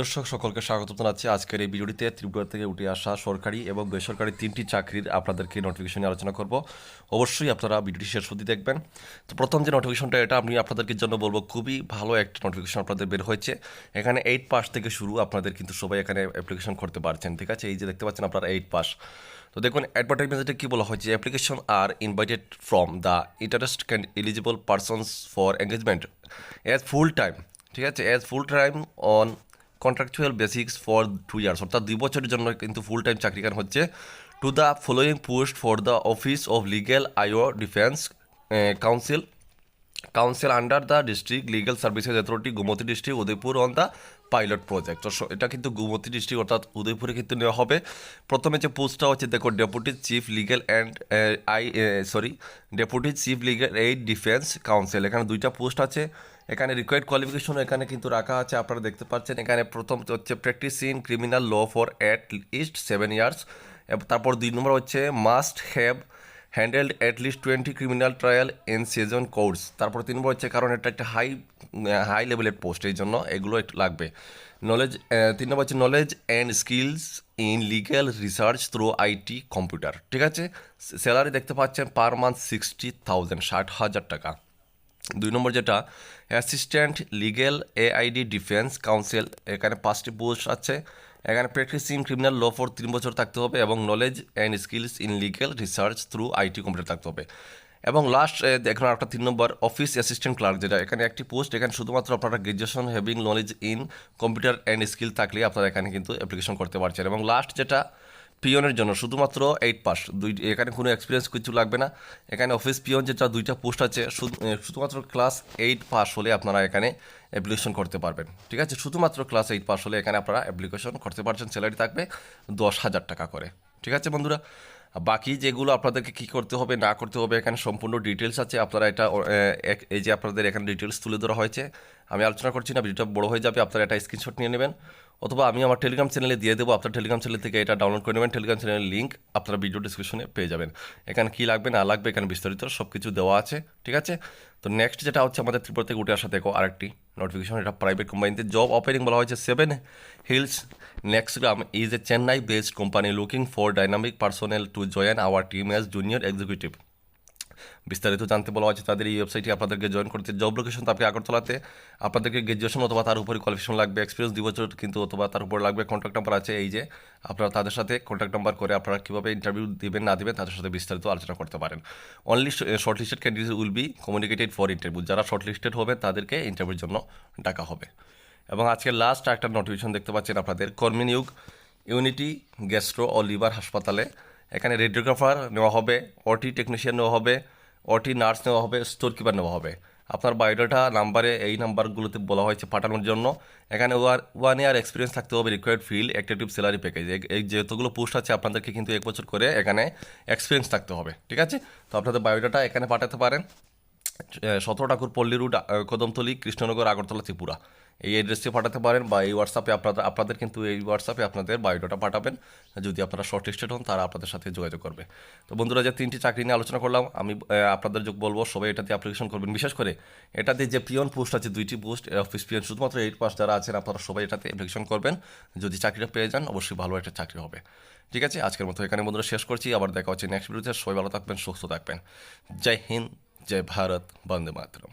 দর্শক, সকলকে স্বাগত জানাচ্ছি আজকের এই ভিডিওটিতে ত্রিপুরা থেকে উঠে আসা সরকারি এবং বেসরকারি তিনটি চাকরির আপনাদেরকে নোটিফিকেশন নিয়ে আলোচনা করব। অবশ্যই আপনারা ভিডিওটি শেষ অবধি দেখবেন। তো প্রথম যে নোটিফিকেশনটা এটা আমি আপনাদেরকে জন্য বলব, খুবই ভালো একটা নোটিফিকেশন আপনাদের বের হয়েছে। এখানে এইট পাস থেকে শুরু আপনাদের কিন্তু সবাই এখানে অ্যাপ্লিকেশন করতে পারছেন, ঠিক আছে? এই যে দেখতে পাচ্ছেন আপনারা এইট পাস তো দেখুন অ্যাডভার্টাইজমেন্টে কী বলা হয়েছে? Application are invited from the interest can eligible persons for engagement as full time ঠিক আছে? As full time on contractual basics for two years অর্থাৎ দুই বছরের জন্য কিন্তু ফুল টাইম চাকরি কারণ হচ্ছে? To the following post for the office of legal aid defence counsel counsel under the district legal services authority Gomati district Udaipur on the pilot project তো এটা কিন্তু গুমতি ডিস্ট্রিক্ট অর্থাৎ উদয়পুরে কিন্তু নেওয়া হবে। প্রথমে যে পোস্টটা হচ্ছে, দেখো deputy chief legal and I sorry deputy chief legal aid defence counsel এখানে দুইটা পোস্ট আছে। এখানে রিকোয়ার্ড কোয়ালিফিকেশন এখানে কিন্তু রাখা আছে, আপনারা দেখতে পাচ্ছেন। এখানে প্রথম হচ্ছে practice in criminal law for at least seven years তারপর দুই নম্বর হচ্ছে must have handled at least twenty criminal trial in session court তারপর তিন নম্বর হচ্ছে কারণ এটা একটা হাই হাই লেভেলের পোস্ট এই জন্য এগুলো একটু লাগবে। নলেজ তিন নম্বর হচ্ছে knowledge and skills in legal research through IT computer ঠিক আছে? স্যালারি দেখতে পাচ্ছেন পার মান্থ সিক্সটি থাউজেন্ড ষাট হাজার টাকা। দুই নম্বর যেটা assistant legal aid defence counsel এখানে পাঁচটি পোস্ট আছে। এখানে প্র্যাকটিস ক্রিমিনাল ল ফর তিন বছর থাকতে হবে এবং knowledge and skills in legal research through IT computer থাকতে হবে। এবং লাস্ট এখন একটা তিন নম্বর অফিস অ্যাসিস্ট্যান্ট ক্লার্ক যেটা, এখানে একটি পোস্ট এখানে শুধুমাত্র আপনারা graduation having knowledge in computer and skill থাকলে আপনারা এখানে কিন্তু অ্যাপ্লিকেশন করতে পারছেন। এবং লাস্ট যেটা পিয়নের জন্য, শুধুমাত্র এইট পাস দুই, এখানে কোনো এক্সপিরিয়েন্স কিছু লাগবে না। এখানে অফিস পিয়ন যেটা দুইটা পোস্ট আছে, শুধু- শুধুমাত্র ক্লাস এইট পাস হলে আপনারা এখানে অ্যাপ্লিকেশন করতে পারবেন। ঠিক আছে? শুধুমাত্র ক্লাস এইট পাস হলে এখানে আপনারা অ্যাপ্লিকেশন করতে পারছেন। স্যালারি থাকবে দশ হাজার টাকা করে। ঠিক আছে বন্ধুরা? বাকি যেগুলো আপনাদেরকে কী করতে হবে, না করতে হবে, এখানে সম্পূর্ণ ডিটেলস আছে। আপনারা এটা এই যে আপনাদের এখানে ডিটেলস তুলে ধরা হয়েছে। আমি আলোচনা করছি না, ভিডিওটা বড় হয়ে যাবে, আপনারা এটা স্ক্রিনশট নিয়ে নেবেন। অথবা আমি আমার টেলিগ্রাম চ্যানেলে দিয়ে দেবো, আপনার টেলিগ্রাম চ্যানেল থেকে এটা ডাউনলোড করে নেবেন টেলিগ্রাম চ্যানেলের লিঙ্ক আপনারা ভিডিও ডিসক্রিপশনে পেয়ে যাবেন। এখানে কী লাগবে, না লাগবে, এখানে বিস্তারিত সব কিছু দেওয়া আছে, ঠিক আছে? তো নেক্সট যেটা হচ্ছে আমাদের ত্রিপুরা থেকে উঠে আসা, দেখো আরেকটি নোটিফিকেশন এটা প্রাইভেট কোম্পানিতে জব ওপেনিং বলা হয়েছে seven hills next gram is a Chennai based company looking for dynamic personnel to join our team as junior executive বিস্তারিত জানতে বলা হয়েছে তাদের এই ওয়েবসাইটে আপনাদেরকে জয়েন করতে। জব লোকেশন তো আপনি আগরতলাতে, আপনাদেরকে গ্রাজুয়েশন অথবা তার উপরে কোয়ালিফিকেশন লাগবে এক্সপিরিয়েন্স দুই বছর কিন্তু অথবা তার উপর লাগবে। কন্ট্যাক্ট নাম্বার আছে এই যে, আপনারা তাদের সাথে কন্ট্যাক্ট নাম্বার করে আপনারা কীভাবে ইন্টারভিউ দিবেন, না দিবেন তাদের সাথে বিস্তারিত আলোচনা করতে পারেন। Only short listed candidate will be communicated for interview যারা শর্ট লিস্টেড হবে, তাদেরকে ইন্টারভিউর জন্য ডাকা হবে। এবং আজকে লাস্ট একটা নোটিফিকেশন দেখতে পাচ্ছেন আপনাদের। কর্মী নিয়োগ ইউনিটি গ্যাস্ট্রো ও লিভার হাসপাতালে এখানে রেডিওগ্রাফার নেওয়া হবে অটি টেকনিশিয়ান নেওয়া হবে অটি নার্স নেওয়া হবে স্টোর কিপার নেওয়া হবে। আপনার বায়োডাটা নাম্বারে এই নাম্বারগুলোতে বলা হয়েছে পাঠানোর জন্য। এখানে ওয়ার ওয়ান ইয়ার এক্সপিরিয়েন্স থাকতে হবে required field active salary package এই যেহেতুগুলো পোস্ট আছে, আপনাদেরকে কিন্তু এক বছর করে এখানে এক্সপিরিয়েন্স থাকতে হবে, ঠিক আছে? তো আপনাদের বায়োডাটা এখানে পাঠাতে পারেন। সতেরো ঠাকুর পল্লী আহ, কদমতলি কৃষ্ণনগর আগরতলা ত্রিপুরা। এই অ্যাড্রেসে পাঠাতে পারেন বা এই হোয়াটসঅ্যাপে আপনাদের আপনাদের কিন্তু এই হোয়াটসঅ্যাপে আপনাদের বায়োডাটা পাঠাবেন। যদি আপনারা শর্ট লিস্টেড হন তারা আপনাদের সাথে যোগাযোগ করবে। তো বন্ধুরা যে তিনটি চাকরি নিয়ে আলোচনা করলাম আমি আপনাদের যোগ বলব সবাই এটাতে অ্যাপ্লিকেশন করবেন। বিশেষ করে এটাতে যে পিয়ন পোস্ট আছে দুইটি পোস্ট অফিস পিয়ন শুধুমাত্র এইট পাস যারা আছেন আপনারা সবাই এটাতে অ্যাপ্লিকেশন করবেন। যদি চাকরিটা পেয়ে যান অবশ্যই ভালো একটা চাকরি হবে। ঠিক আছে? আজকের মতো এখানে বন্ধুরা শেষ করছি। আবার দেখা হচ্ছে নেক্সট ভিডিওতে সবাই ভালো থাকবেন সুস্থ থাকবেন। জয় হিন্দ। जय भारत वंदे मातरम।